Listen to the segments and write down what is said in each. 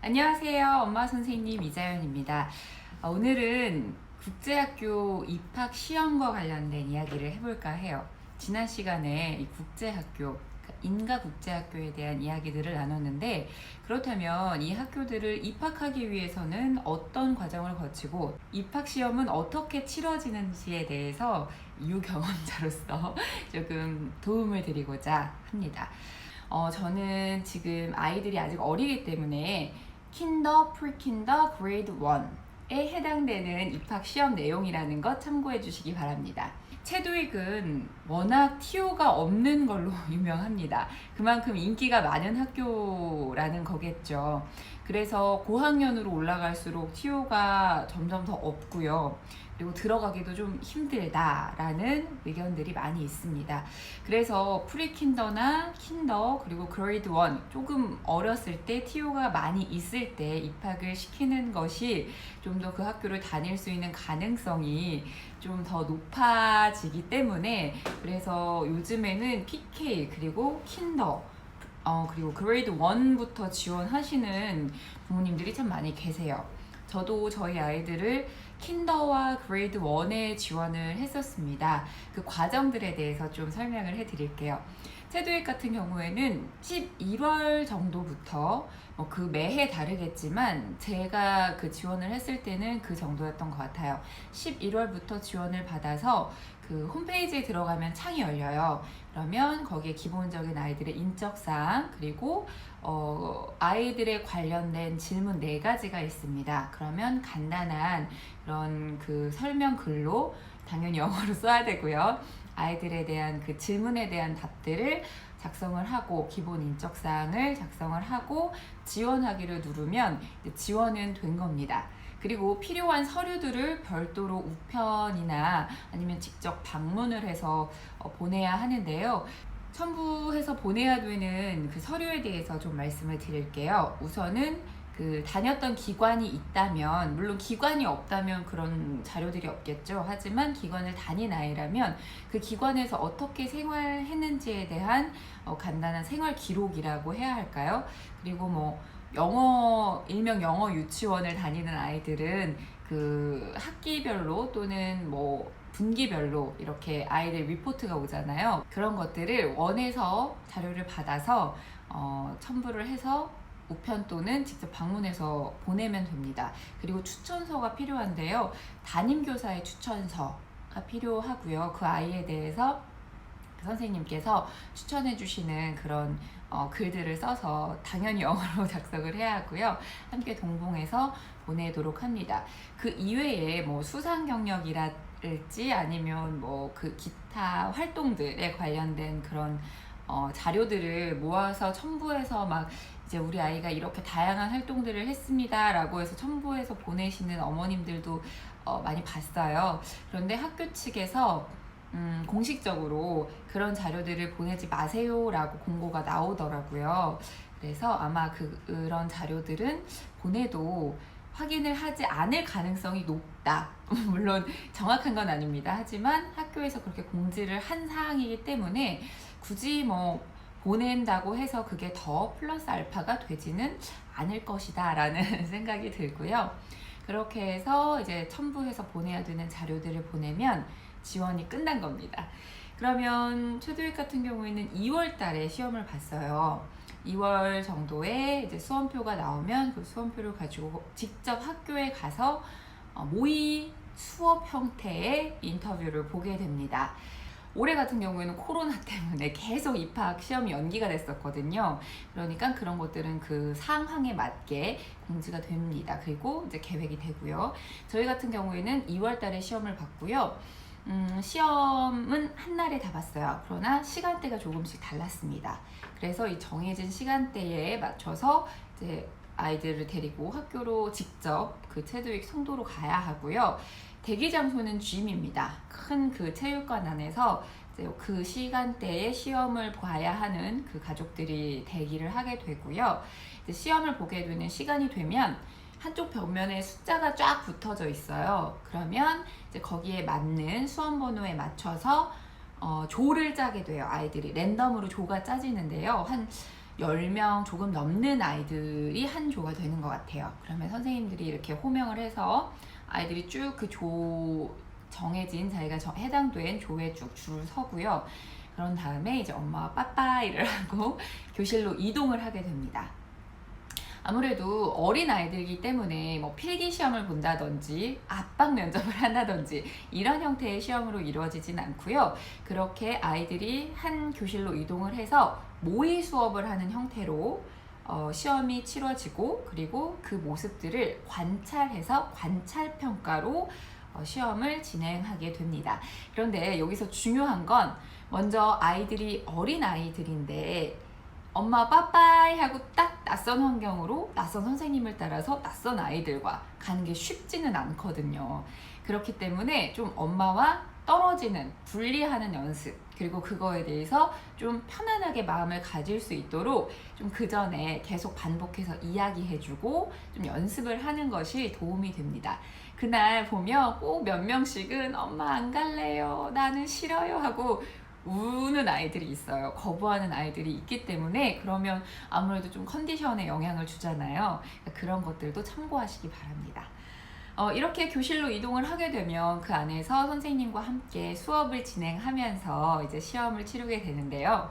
안녕하세요. 엄마 선생님 이자연입니다. 어, 오늘은 국제학교 입학 시험과 관련된 이야기를 해볼까 해요. 지난 시간에 이 국제학교, 인가 국제학교에 대한 이야기들을 나눴는데 그렇다면 이 학교들을 입학하기 위해서는 어떤 과정을 거치고 입학 시험은 어떻게 치러지는지에 대해서 유경험자로서 조금 도움을 드리고자 합니다. 어, 저는 지금 아이들이 아직 어리기 때문에 킨더, 프리킨더, 그레이드 1에 해당되는 입학 시험 내용이라는 것 참고해 주시기 바랍니다. 체도익은 워낙 TO가 없는 걸로 유명합니다. 그만큼 인기가 많은 학교라는 거겠죠. 그래서 고학년으로 올라갈수록 TO가 점점 더 없고요. 그리고 들어가기도 좀 힘들다라는 의견들이 많이 있습니다. 그래서 프리킨더나 킨더 그리고 그레이드 1 조금 어렸을 때 TO가 많이 있을 때 입학을 시키는 것이 좀 더 그 학교를 다닐 수 있는 가능성이 좀 더 높아지기 때문에 그래서 요즘에는 PK 그리고 킨더 어, 그리고 그레이드 1부터 지원하시는 부모님들이 참 많이 계세요. 저도 저희 아이들을 킨더와 그레이드 1에 지원을 했었습니다. 그 과정들에 대해서 좀 설명을 해드릴게요. 체도익 같은 경우에는 11월 정도부터 뭐 그 매해 다르겠지만 제가 그 지원을 했을 때는 그 정도였던 것 같아요. 11월부터 지원을 받아서 그 홈페이지에 들어가면 창이 열려요. 그러면 거기에 기본적인 아이들의 인적사항 그리고 어, 아이들에 관련된 질문 네 가지가 있습니다. 그러면 간단한 그런 그 설명 글로 당연히 영어로 써야 되고요. 아이들에 대한 그 질문에 대한 답들을 작성을 하고 기본 인적 사항을 작성을 하고 지원하기를 누르면 지원은 된 겁니다. 그리고 필요한 서류들을 별도로 우편이나 아니면 직접 방문을 해서 어, 보내야 하는데요. 첨부해서 보내야 되는 그 서류에 대해서 좀 말씀을 드릴게요. 우선은 그 다녔던 기관이 있다면 물론 기관이 없다면 그런 자료들이 없겠죠. 하지만 기관을 다닌 아이라면 그 기관에서 어떻게 생활했는지에 대한 어, 간단한 생활 기록이라고 해야 할까요? 그리고 뭐 영어 일명 영어 유치원을 다니는 아이들은 그 학기별로 또는 뭐 분기별로 이렇게 아이들 리포트가 오잖아요. 그런 것들을 원해서 자료를 받아서 어, 첨부를 해서 우편 또는 직접 방문해서 보내면 됩니다. 그리고 추천서가 필요한데요. 담임교사의 추천서가 필요하고요. 그 아이에 대해서 선생님께서 추천해 주시는 그런 어, 글들을 써서 당연히 영어로 작성을 해야 하고요. 함께 동봉해서 보내도록 합니다. 그 이외에 뭐 수상 경력이랄지 아니면 뭐 그 기타 활동들에 관련된 그런 어, 자료들을 모아서 첨부해서 막 이제 우리 아이가 이렇게 다양한 활동들을 했습니다 라고 해서 첨부해서 보내시는 어머님들도 어, 많이 봤어요. 그런데 학교 측에서 음, 공식적으로 그런 자료들을 보내지 마세요라고 공고가 나오더라고요. 그래서 아마 그, 그런 자료들은 보내도 확인을 하지 않을 가능성이 높다. 물론 정확한 건 아닙니다. 하지만 학교에서 그렇게 공지를 한 사항이기 때문에 굳이 뭐 보낸다고 해서 그게 더 플러스 알파가 되지는 않을 것이다 라는 생각이 들고요. 그렇게 해서 이제 첨부해서 보내야 되는 자료들을 보내면 지원이 끝난 겁니다. 그러면 최도익 같은 경우에는 2월 달에 시험을 봤어요. 2월 정도에 이제 수험표가 나오면 그 수험표를 가지고 직접 학교에 가서 어, 모의 수업 형태의 인터뷰를 보게 됩니다. 올해 같은 경우에는 코로나 때문에 계속 입학 시험이 연기가 됐었거든요. 그러니까 그런 것들은 그 상황에 맞게 공지가 됩니다. 그리고 이제 계획이 되고요. 저희 같은 경우에는 2월 달에 시험을 봤고요. 음, 시험은 한 날에 다 봤어요. 그러나 시간대가 조금씩 달랐습니다. 그래서 이 정해진 시간대에 맞춰서 이제 아이들을 데리고 학교로 직접 그 체드윅 송도로 가야 하고요. 대기 장소는 gym입니다. 큰 그 체육관 안에서 그 시간대에 시험을 봐야 하는 그 가족들이 대기를 하게 되고요. 시험을 보게 되는 시간이 되면 한쪽 벽면에 숫자가 쫙 붙어져 있어요. 그러면 이제 거기에 맞는 수험 번호에 맞춰서 어, 조를 짜게 돼요. 아이들이 랜덤으로 조가 짜지는데요. 한 10명 조금 넘는 아이들이 한 조가 되는 것 같아요. 그러면 선생님들이 이렇게 호명을 해서 아이들이 쭉 그 조 정해진 자기가 정- 해당된 조에 쭉 줄을 서고요. 그런 다음에 이제 엄마와 빠빠이를 하고 교실로 이동을 하게 됩니다. 아무래도 어린 아이들이기 때문에 뭐 필기 시험을 본다든지 압박 면접을 한다든지 이런 형태의 시험으로 이루어지진 않고요. 그렇게 아이들이 한 교실로 이동을 해서 모의 수업을 하는 형태로 어, 시험이 치러지고 그리고 그 모습들을 관찰해서 관찰 평가로 어, 시험을 진행하게 됩니다. 그런데 여기서 중요한 건 먼저 아이들이 어린 아이들인데 엄마 빠빠이 하고 딱 낯선 환경으로 낯선 선생님을 따라서 낯선 아이들과 가는 게 쉽지는 않거든요. 그렇기 때문에 좀 엄마와 떨어지는 분리하는 연습 그리고 그거에 대해서 좀 편안하게 마음을 가질 수 있도록 좀 그 전에 계속 반복해서 이야기해주고 좀 연습을 하는 것이 도움이 됩니다. 그날 보면 꼭 몇 명씩은 엄마 안 갈래요. 나는 싫어요. 하고 우는 아이들이 있어요. 거부하는 아이들이 있기 때문에 그러면 아무래도 좀 컨디션에 영향을 주잖아요. 그러니까 그런 것들도 참고하시기 바랍니다. 어, 이렇게 교실로 이동을 하게 되면 그 안에서 선생님과 함께 수업을 진행하면서 이제 시험을 치르게 되는데요.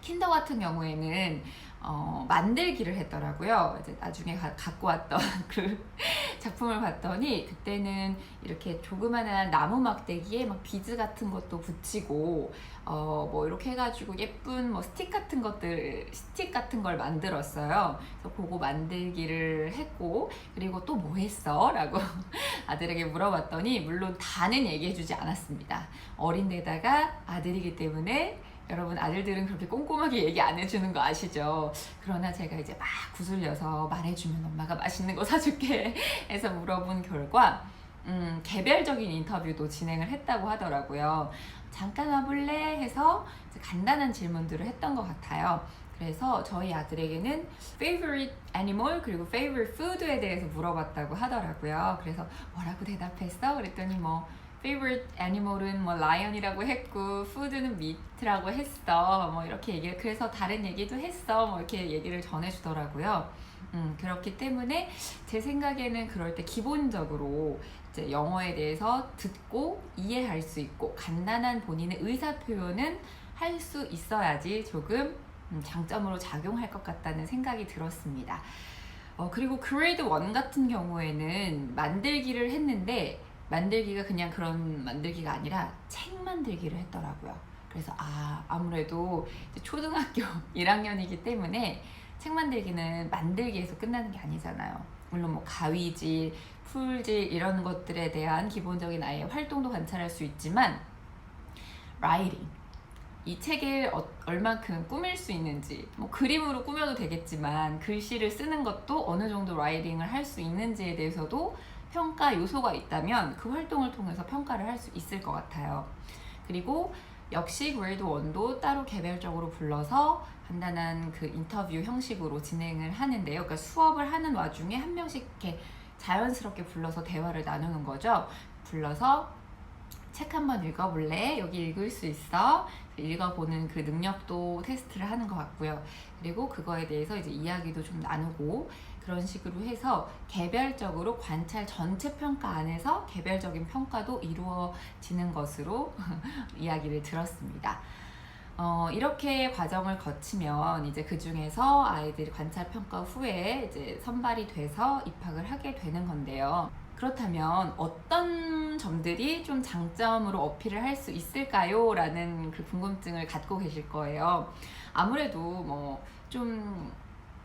킨더 같은 경우에는 어, 만들기를 했더라고요. 이제 나중에 가- 갖고 왔던 그 작품을 봤더니 그때는 이렇게 조그마한 나무 막대기에 막 비즈 같은 것도 붙이고 어, 뭐 이렇게 해가지고 예쁜 뭐 스틱 같은 것들 스틱 같은 걸 만들었어요. 그래서 그거 만들기를 했고 그리고 또 뭐 했어? 라고 아들에게 물어봤더니 물론 다는 얘기해주지 않았습니다. 어린데다가 아들이기 때문에 여러분 아들들은 그렇게 꼼꼼하게 얘기 안 해주는 거 아시죠? 그러나 제가 이제 막 구슬려서 말해주면 엄마가 맛있는 거 사줄게 해서 물어본 결과 음, 개별적인 인터뷰도 진행을 했다고 하더라고요. 잠깐 와볼래? 해서 간단한 질문들을 했던 것 같아요. 그래서 저희 아들에게는 favorite animal 그리고 favorite food에 대해서 물어봤다고 하더라고요. 그래서 뭐라고 대답했어? 그랬더니 뭐 favorite animal은 뭐 lion이라고 했고 food는 meat라고 했어. 뭐 이렇게 얘기를 그래서 다른 얘기도 했어. 뭐 이렇게 얘기를 전해주더라고요. 음, 그렇기 때문에 제 생각에는 그럴 때 기본적으로 이제 영어에 대해서 듣고 이해할 수 있고 간단한 본인의 의사 표현은 할 수 있어야지 조금 음, 장점으로 작용할 것 같다는 생각이 들었습니다. 어, 그리고 그레이드 1 같은 경우에는 만들기를 했는데 만들기가 그냥 그런 만들기가 아니라 책 만들기를 했더라고요. 그래서 아 아무래도 초등학교 1학년이기 때문에 책 만들기는 만들기에서 끝나는 게 아니잖아요. 물론 뭐 가위질, 풀질 이런 것들에 대한 기본적인 아이의 활동도 관찰할 수 있지만 라이팅 이 책을 어- 얼만큼 꾸밀 수 있는지 뭐 그림으로 꾸며도 되겠지만 글씨를 쓰는 것도 어느 정도 라이팅을 할 수 있는지에 대해서도 평가 요소가 있다면 그 활동을 통해서 평가를 할 수 있을 것 같아요. 그리고 역시 그레이드 1도 따로 개별적으로 불러서 간단한 그 인터뷰 형식으로 진행을 하는데요. 그러니까 수업을 하는 와중에 한 명씩 이렇게 자연스럽게 불러서 대화를 나누는 거죠. 불러서 책 한번 읽어볼래? 여기 읽을 수 있어? 읽어보는 그 능력도 테스트를 하는 것 같고요. 그리고 그거에 대해서 이제 이야기도 좀 나누고 그런 식으로 해서 개별적으로 관찰 전체 평가 안에서 개별적인 평가도 이루어지는 것으로 이야기를 들었습니다. 어, 이렇게 과정을 거치면 이제 그 중에서 아이들이 관찰 평가 후에 이제 선발이 돼서 입학을 하게 되는 건데요. 그렇다면 어떤 점들이 좀 장점으로 어필을 할 수 있을까요? 라는 그 궁금증을 갖고 계실 거예요. 아무래도 뭐 좀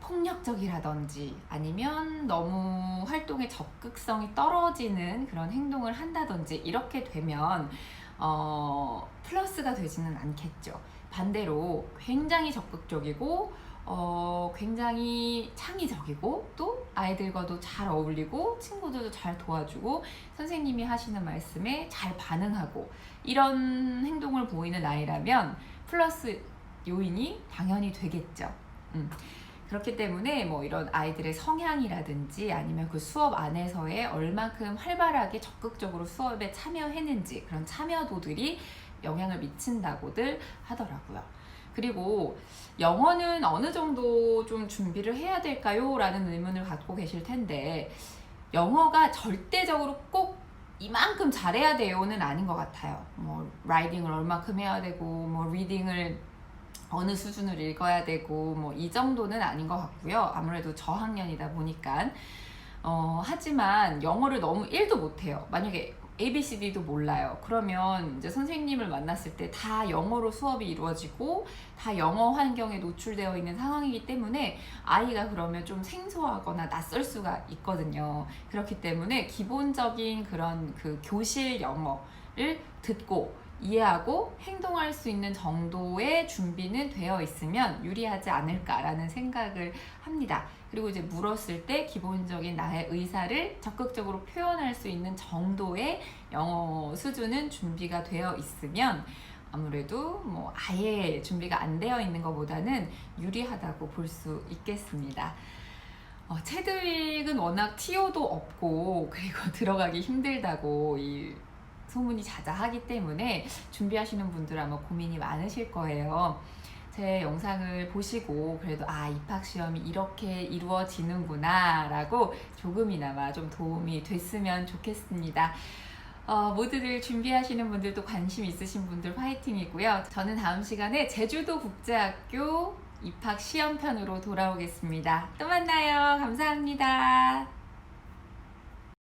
폭력적이라든지 아니면 너무 활동의 적극성이 떨어지는 그런 행동을 한다든지 이렇게 되면 어, 플러스가 되지는 않겠죠. 반대로 굉장히 적극적이고 어, 굉장히 창의적이고 또 아이들과도 잘 어울리고 친구들도 잘 도와주고 선생님이 하시는 말씀에 잘 반응하고 이런 행동을 보이는 아이라면 플러스 요인이 당연히 되겠죠. 음. 그렇기 때문에 뭐 이런 아이들의 성향이라든지 아니면 그 수업 안에서의 얼만큼 활발하게 적극적으로 수업에 참여했는지 그런 참여도들이 영향을 미친다고들 하더라고요. 그리고 영어는 어느 정도 좀 준비를 해야 될까요? 라는 의문을 갖고 계실 텐데 영어가 절대적으로 꼭 이만큼 잘해야 돼요는 아닌 것 같아요. 뭐 라이딩을 얼마큼 해야 되고 뭐 리딩을 어느 수준을 읽어야 되고 뭐 이 정도는 아닌 것 같고요. 아무래도 저학년이다 보니까 어, 하지만 영어를 너무 1도 못해요. 만약에 ABCD도 몰라요. 그러면 이제 선생님을 만났을 때 다 영어로 수업이 이루어지고 다 영어 환경에 노출되어 있는 상황이기 때문에 아이가 그러면 좀 생소하거나 낯설 수가 있거든요. 그렇기 때문에 기본적인 그런 그 교실 영어를 듣고 이해하고 행동할 수 있는 정도의 준비는 되어 있으면 유리하지 않을까라는 생각을 합니다. 그리고 이제 물었을 때 기본적인 나의 의사를 적극적으로 표현할 수 있는 정도의 영어 수준은 준비가 되어 있으면 아무래도 뭐 아예 준비가 안 되어 있는 것보다는 유리하다고 볼 수 있겠습니다. 어, 체드윅은 워낙 티오도 없고 그리고 들어가기 힘들다고 이 소문이 자자하기 때문에 준비하시는 분들 아마 고민이 많으실 거예요. 제 영상을 보시고 그래도 아 입학 시험이 이렇게 이루어지는구나 라고 조금이나마 좀 도움이 됐으면 좋겠습니다. 어, 모두들 준비하시는 분들도 관심 있으신 분들 화이팅이고요. 저는 다음 시간에 제주도 국제학교 입학 시험편으로 돌아오겠습니다. 또 만나요. 감사합니다.